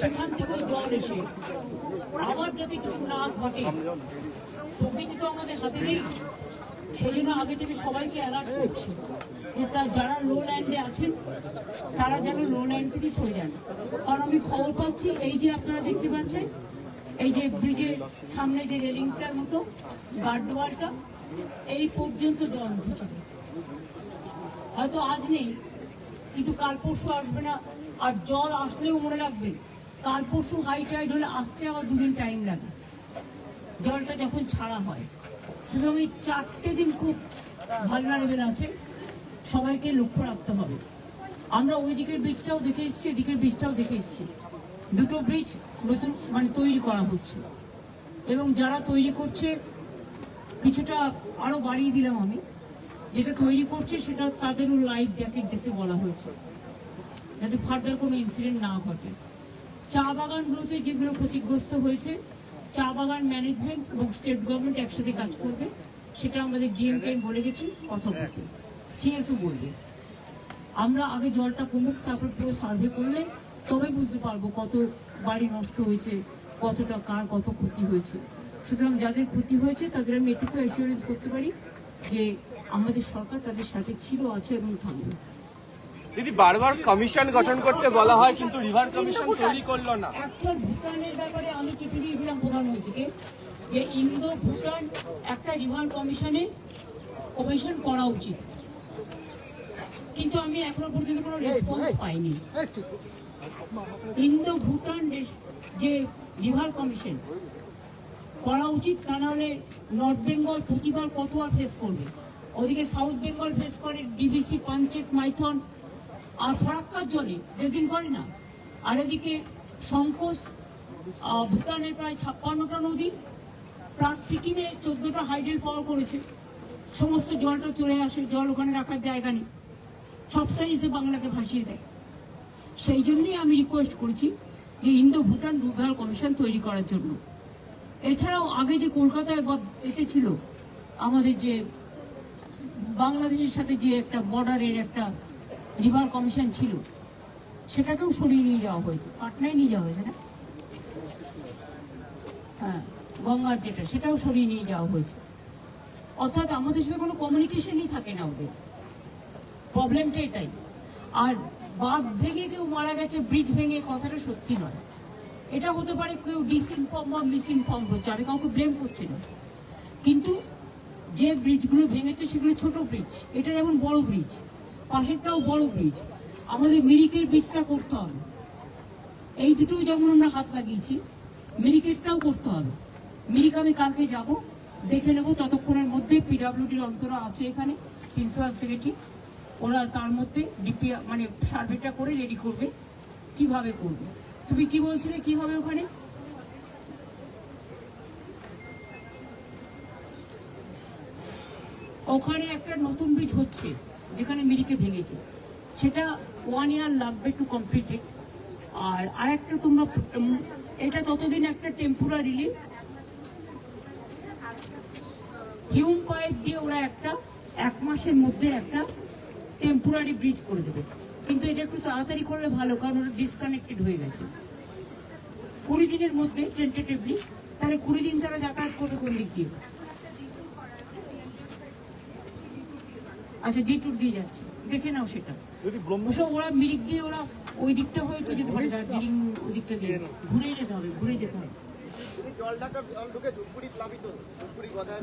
সেখান থেকে জল এসে, আবার যাতে কিছু না ঘটে প্রকৃতি তো আমাদের হাতে নেই। সেই জন্য আগে থেকে সবাইকে অ্যালার্ট করছি যে তা যারা লো ল্যান্ডে আছেন, তারা যেন লো ল্যান্ড থেকে সরে যান। কারণ আমি খবর পাচ্ছি, এই যে আপনারা দেখতে পাচ্ছেন, এই যে ব্রিজের সামনে যে রেলিংটার মতো, গার্ডওয়ালটা, এই পর্যন্ত জল উঠেছে। হয়তো আজ নেই, কিন্তু কাল পরশু আসবে না আর জল আসলেও মনে রাখবেন, কাল পরশু হাই টাইড হলে আসতে আবার দুদিন টাইম লাগে। জলটা যখন ছাড়া হয়। সুতরাং এই চারটে দিন খুব ভালনারেবেল আছে। সবাইকে লক্ষ্য রাখতে হবে। আমরা ওই দিকের ব্রিজটাও দেখে এসেছি, এদিকের ব্রিজটাও দেখে এসেছি। দুটো ব্রিজ নতুন মানে তৈরি করা হচ্ছে। এবং যারা তৈরি করছে, কিছুটা আরও বাড়িয়ে দিলাম আমি। যেটা তৈরি করছে, সেটা তাদেরও লাইফ জ্যাকেট দেখতে বলা হয়েছে। যাতে ফার্দার কোনো ইনসিডেন্ট না ঘটে। চা বাগানগুলোতে যেগুলো ক্ষতিগ্রস্ত হয়েছে, চা বাগান ম্যানেজমেন্ট এবং স্টেট গভর্নমেন্ট একসাথে কাজ করবে, সেটা আমাদের ডিএমকে বলে গেছি, কথা বলতে। সিএসও বলবে। আমরা আগে জলটা কমুক, তারপর পুরো সার্ভে করলে তবে বুঝতে পারব কত বাড়ি নষ্ট হয়েছে, কতটা কার কত ক্ষতি হয়েছে। সুতরাং যাদের ক্ষতি হয়েছে, তাদের আমি এটুকু অ্যাসিওরেন্স করতে পারি যে আমাদের সরকার তাদের সাথে ছিল, আছে এবং থাকবে। দিদি বারবার কমিশন গঠন করতে বলা হয় কিন্তু রিভার কমিশন তৈরি করল না। অ্যাকচুয়াল ভুটানের ব্যাপারে আমি চিঠি দিয়েছিলাম প্রধানমন্ত্রীকে যে ইন্দো ভুটান একটা রিভার কমিশনে কমিশন করা উচিত। কিন্তু আমি এখনও পর্যন্ত কোনো রেসপন্স পাইনি। ইন্দো ভুটান যে রিভার কমিশন করা উচিত তা নাহলে নর্থ বেঙ্গল প্রতিবার কত আর ফেস করবে? ওদিকে সাউথ বেঙ্গল ফেস করে ডিবিসি পাঞ্চেত মাইথন আর ফরাক্কার জলে ড্রেজিং করে না। আর এদিকে সংকোচ ভুটানের প্রায় ছাপ্পান্নটা নদী, প্লাস সিকিমে চোদ্দটা হাইডেল পাওয়ার করেছে। সমস্ত জলটা চলে আসে, জল ওখানে রাখার জায়গা নেই। সবটাই এসে বাংলাকে ভাসিয়ে দেয়। সেই জন্যই আমি রিকোয়েস্ট করেছি যে ইন্দো ভুটান রুগাল কমিশন তৈরি করার জন্য। এছাড়াও আগে যে কলকাতায় বা এতে ছিল, আমাদের যে বাংলাদেশের সাথে যে একটা বর্ডারের একটা রিভার কমিশন ছিল, সেটাকেও সরিয়ে নিয়ে যাওয়া হয়েছে, পাটনায় নিয়ে যাওয়া হয়েছে না? হ্যাঁ গঙ্গার যেটা, সেটাও সরিয়ে নিয়ে যাওয়া হয়েছে। অর্থাৎ আমাদের সাথে কোনো কমিউনিকেশনই থাকে না ওদের। প্রবলেমটা এটাই। আর বাঁধ ভেঙে কেউ মারা গেছে ব্রিজ ভেঙে কথাটা সত্যি নয়। এটা হতে পারে কেউ ডিসইনফর্ম বা মিসইনফর্ম হচ্ছে, আমি কাউকে ব্লেম করছি না। কিন্তু যে ব্রিজগুলো ভেঙেছে, সেগুলো ছোট ব্রিজ এটা যেমন বড় ব্রিজ পাশেরটাও বড় ব্রিজ আমাদের মিরিকের ব্রিজটা করতে হবে। এই দুটো যেমন আমরা হাত লাগিয়েছি মিরিকেটটাও করতে হবে। মিরিক আমি কালকে যাব, দেখে নেব ততক্ষণের মধ্যে পিডাব্লিউডির অন্তরা আছে এখানে প্রিন্সিপাল সেক্রেটারি ওরা তার মধ্যে ডিপি মানে সার্ভেটা করে রেডি করবে, কীভাবে করবে। তুমি কি বলছিলে, কি হবে ওখানে? ওখানে একটা নতুন ব্রিজ হচ্ছে। যেখানে মিরিকে ভেঙেছে। সেটা ওয়ান ইয়ার লাগবে টু কমপ্লিটেড আর আরেকটা তোমরা এটা ততদিন একটা টেম্পোরারিলি হিউম পাইপ দিয়ে ওরা একটা, এক মাসের মধ্যে একটা টেম্পোরারি ব্রিজ করে দেবে। কিন্তু এটা একটু তাড়াতাড়ি করলে ভালো, কারণ ওটা ডিসকানেক্টেড হয়ে গেছে। কুড়ি দিনের মধ্যে টেন্টেটিভলি তাহলে কুড়ি দিন তারা যাতায়াত করবে কোন দিক দিয়ে? আচ্ছা ডি টুর দিয়ে যাচ্ছে। দেখে নাও সেটা। যদি ওরা মিরিক দিয়ে ওরা ওই দিকটা হয়ে তো যেতে পারে দার্জিলিং ওই দিকটা দিয়ে ঘুরে যেতে হবে ঘুরে যেতে হবে।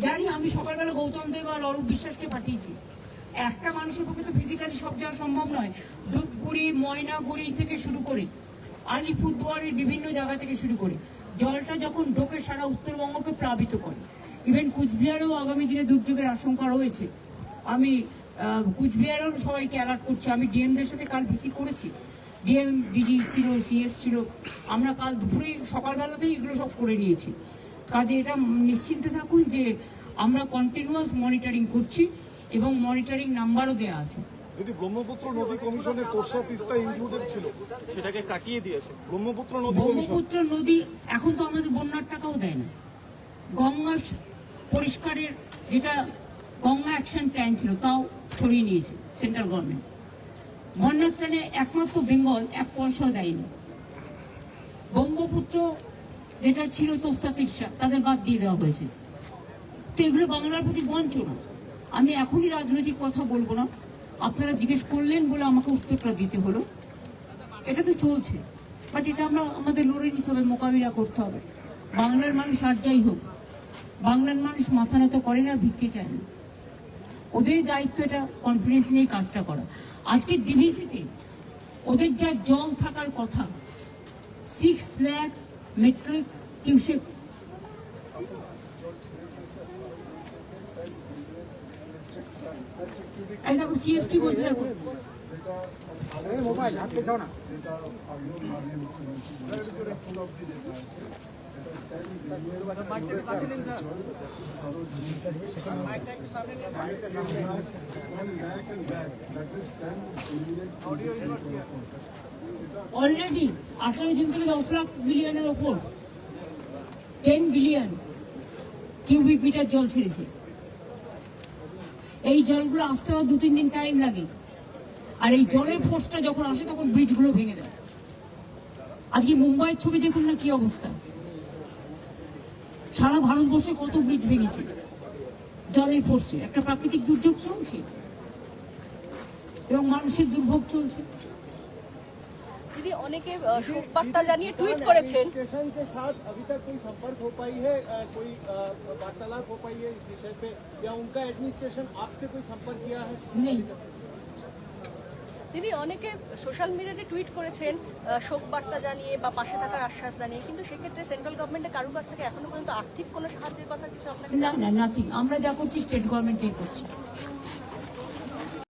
জানি আমি সকালবেলা গৌতম দেব আর অরূপ বিশ্বাসকে পাঠিয়েছি। একটা মানুষের পক্ষে তো ফিজিক্যালি সব যাওয়া সম্ভব নয়। ধূপগুড়ি ময়নাগুড়ি থেকে শুরু করে আলিপুরদুয়ারের বিভিন্ন জায়গা থেকে শুরু করে জলটা যখন ঢোকে সারা উত্তরবঙ্গকে প্লাবিত করে। ইভেন কুচবিহারেও আগামী দিনে দুর্যোগের আশঙ্কা রয়েছে। আমি আহ, কুচবিহারেও সবাইকে অ্যালার্ট করছি। আমি ডিএমদের সাথে কাল ভিসি করেছি। ডিএম ডিজি ছিল সিএস ছিল। আমরা কাল দুপুরে সকালবেলাতেই এগুলো সব করে নিয়েছি। কাজে এটা নিশ্চিন্তে থাকুন যে আমরা কন্টিনিউয়াস মনিটরিং করছি এবং মনিটরিং নাম্বারও দেওয়া আছে। যদি ব্রহ্মপুত্র নদী কমিশনে তোরসা তিস্তা ইনক্লুডেড ছিল। সেটাকে কাটিয়ে দিয়েছে। ব্রহ্মপুত্র নদী ব্রহ্মপুত্র নদী এখন তো আমাদের বন্যার টাকাও দেয় না। গঙ্গা পরিষ্কারের যেটা গঙ্গা অ্যাকশন প্ল্যান ছিল, তাও সরিয়ে নিয়েছে সেন্ট্রাল গভর্নমেন্ট। বন্যার ত্রাণে একমাত্র বেঙ্গল এক পয়সাও দেয়নি। বঙ্গপুত্র যেটা ছিল তোস্তা তিরসা তাদের বাদ দিয়ে দেওয়া হয়েছে। তো এগুলো বাংলার প্রতি বঞ্চনা। আমি এখনই রাজনৈতিক কথা বলব না। আপনারা জিজ্ঞেস করলেন বলে আমাকে উত্তরটা দিতে হলো। এটা তো চলছে। বাট এটা আমরা, আমাদের লড়ে নিতে হবে, মোকাবিলা করতে হবে। বাংলার মানুষ আর যাই হোক, বাংলার মানুষ মাথা নত করে না ভিক্ষে চায় না ওদের দায়িত্ব এটা কনফিডেন্স নিয়ে কাজটা করা। আজকে ডিভিসিতে ওদের যা জল থাকার কথা সিক্স ল্যাক্স মেট্রিক এই দেখো সিএসটি বলছে মোবাইল, হাতে যাও না। অলরেডি আঠারো জুন থেকে দশ লাখ বিলিয়নের ওপর টেন বিলিয়ন কিউবিক মিটার জল ছেড়েছে। এই জলগুলো আসতে আবার দু তিন দিন টাইম লাগে। আর এই জলের ফোর্সটা যখন আসে, তখন ব্রিজগুলো ভেঙে দেয়। আজকে মুম্বাইয়ের ছবি দেখুন না কি অবস্থা। সারা ভারতবর্ষে কত ব্রিজ ভেঙেছে জলের ফোর্সে একটা প্রাকৃতিক দুর্যোগ চলছে এবং মানুষের দুর্ভোগ চলছে দিদি অনেকে আহ, শোক বার্তা জানিয়ে টুইট করেছেন स्टेशन के साथ अभी तक कोई संपर्क हो पाई है अ, कोई अ, वार्तालाप हो पाई है इस विषय पे या उनका एडमिनिस्ट्रेशन आपसे कोई संपर्क किया है নেই দিদি অনেকে সোশ্যাল মিডিয়াতে টুইট করেছেন শোক বার্তা জানিয়ে বা পাশে থাকার আশ্বাস জানিয়ে কিন্তু সেক্ষেত্রে সেন্ট্রাল গভর্নমেন্টের কারও কাছ থেকে এখনও পর্যন্ত আর্থিক কোনো সাহায্যের কথা কিছু আপনাকে না না নাথিং আমরা যা করছি স্টেট গভর্নমেন্টই করছি।